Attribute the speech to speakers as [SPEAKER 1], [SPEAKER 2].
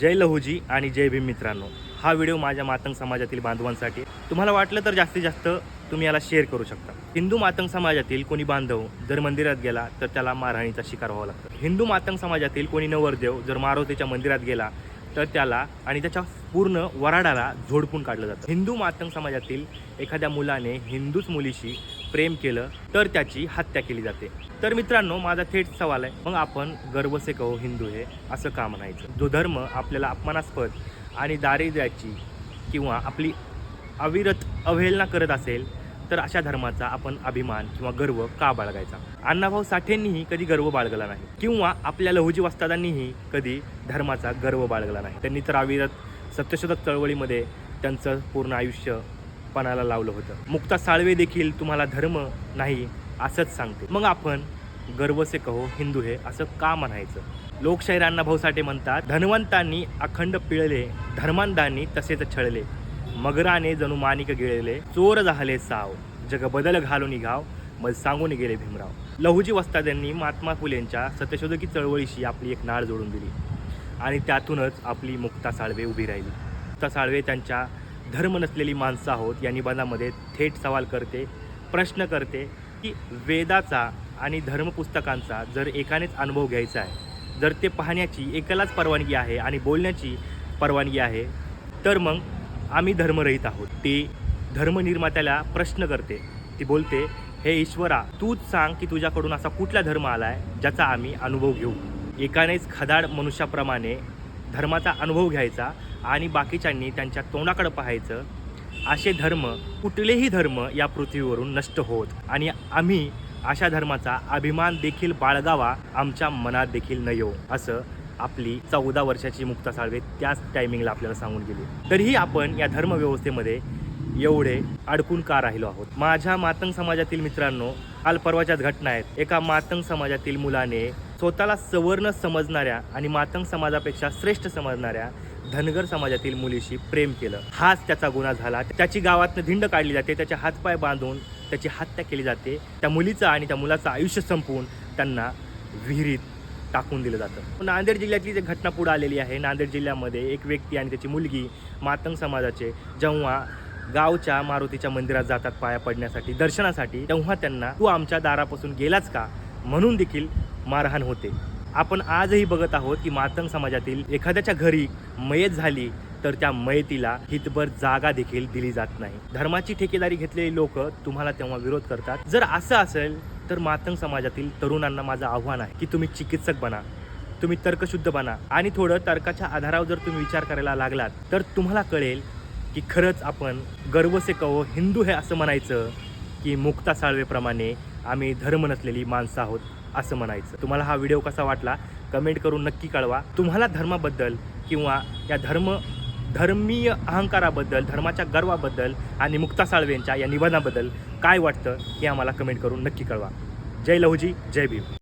[SPEAKER 1] जय लहूजी आणि जय भीम मित्रांनो. हा व्हिडिओ माझ्या मातंग समाजातील बांधवांसाठी. तुम्हाला वाटलं तर जास्तीत जास्त तुम्ही याला शेअर करू शकता. हिंदू मातंग समाजातील कोणी बांधव जर मंदिरात गेला तर त्याला मारहाणीचा शिकार व्हावा लागतो. हिंदू मातंग समाजातील कोणी नवरदेव जर मारुतीच्या मंदिरात गेला तर त्याला आणि त्याच्या पूर्ण वराडाला झोडपून काढलं जातं. हिंदू मातंग समाजातील एखाद्या मुलाने हिंदूच मुलीशी प्रेम केलं तर त्याची हत्या केली जाते. तर मित्रांनो माझा थेट सवाल आहे मग आपण गर्व से कहो हिंदू हे असं का म्हणायचं? जो धर्म आपल्याला अपमानास्पद आणि दारिद्र्याची किंवा आपली अविरत अवहेलना करत असेल तर अशा धर्माचा आपण अभिमान किंवा गर्व का बाळगायचा? अण्णाभाऊ साठेंनीही कधी गर्व बाळगला नाही. किंवा आपल्या लहुजी वस्तादांनीही कधी धर्माचा गर्व बाळगला नाही. त्यांनी तर अविरत सत्यशोधक चळवळीमध्ये त्यांचं पूर्ण आयुष्य पणाला लावलं होतं. मुक्ता साळवे देखील तुम्हाला धर्म नाही असंच सांगते. मग आपण गर्व से कहो हिंदू हे असं का म्हणायचं? लोकशाहीर अण्णाभाऊ साठे म्हणतात धनवंतांनी अखंड पिळले धर्मांधांनी तसेच छळले. मगराने जणू मानिक गिळले चोर झाले साव. जग बदल घालून निघाव मग सांगून गेले भीमराव. लहुजी वस्ताद यांनी महात्मा फुलेंच्या सत्यशोधकी चळवळीशी आपली एक नाळ जोडून दिली. आणि त्यातूनच आपली मुक्ता साळवे उभी राहिली. मुक्ता साळवे त्यांच्या धर्म नसलेली माणसं आहोत या निबंधामध्ये थेट सवाल करते प्रश्न करते की वेदाचा आणि धर्मपुस्तकांचा जर एकानेच अनुभव घ्यायचा आहे जर ते पाहण्याची एकालाच परवानगी आहे आणि बोलण्याची परवानगी आहे तर मग आम्ही धर्मरहित आहोत. ती धर्मनिर्मात्याला प्रश्न करते. ती बोलते हे ईश्वरा तूच सांग की तुझ्याकडून असा कुठला धर्म आला आहे ज्याचा आम्ही अनुभव घेऊ. एकानेच खदाड मनुष्याप्रमाणे धर्माचा अनुभव घ्यायचा आणि बाकीच्यांनी त्यांच्या तोंडाकडे पाहायचं असे धर्म कुठलेही धर्म या पृथ्वीवरून नष्ट होत. आणि आम्ही अशा धर्माचा अभिमान देखील बाळगावा आमच्या मनात देखील न येऊ असं आपली चौदा वर्षाची मुक्ता साळवे त्याच टायमिंगला आपल्याला सांगून गेली. तरीही आपण या धर्मव्यवस्थेमध्ये एवढे अडकून का राहिलो आहोत. माझ्या मातंग समाजातील मित्रांनो काल परवाच्याच घटना आहेत. एका मातंग समाजातील मुलाने स्वतःला सवर्ण समजणाऱ्या आणि मातंग समाजापेक्षा श्रेष्ठ समजणाऱ्या धनगर समाजातील मुलीशी प्रेम केलं. हाच त्याचा गुन्हा झाला. त्याची गावातनं धिंड काढली जाते त्याचे हातपाय बांधून त्याची हत्या केली जाते. त्या मुलीचं आणि त्या मुलाचं आयुष्य संपवून त्यांना विहिरीत टाकून दिलं जातं. नांदेड जिल्ह्यातली जी घटना पुढे आलेली आहे नांदेड जिल्ह्यामध्ये एक व्यक्ती आणि त्याची मुलगी मातंग समाजाचे जेव्हा गावच्या मारुतीच्या मंदिरात जातात पाया पडण्यासाठी दर्शनासाठी तेव्हा त्यांना तू आमच्या दारापासून गेलाच का? म्हणून देखील मारहाण होते. आपण आजही बघत आहोत की मातंग समाजातील एखाद्याच्या घरी मयत झाली तर त्या मयतीला हितभर जागा देखील दिली जात नाही. धर्माची ठेकेदारी घेतलेली लोक तुम्हाला तेव्हा विरोध करतात. जर असं असेल तर मातंग समाजातील तरुणांना माझं आव्हान आहे की तुम्ही चिकित्सक बना तुम्ही तर्कशुद्ध बना. आणि थोडं तर्काच्या आधारावर जर तुम्ही विचार करायला लागलात तर तुम्हाला कळेल की खरंच आपण गर्व से कहो हिंदू हे असं म्हणायचं की मुक्ता साळवेप्रमाणे आम्ही धर्म नसलेली माणसं आहोत. असं म्हणायचं. तुम्हाला हा व्हिडिओ कसा वाटला कमेंट करून नक्की कळवा. तुम्हाला धर्माबद्दल किंवा या धर्म धर्मीय अहंकाराबद्दल धर्माच्या गर्वाबद्दल आणि मुक्ता साळवेंच्या या निबंधाबद्दल काय वाटतं हे आम्हाला कमेंट करून नक्की कळवा. जय लहुजी जय भीम.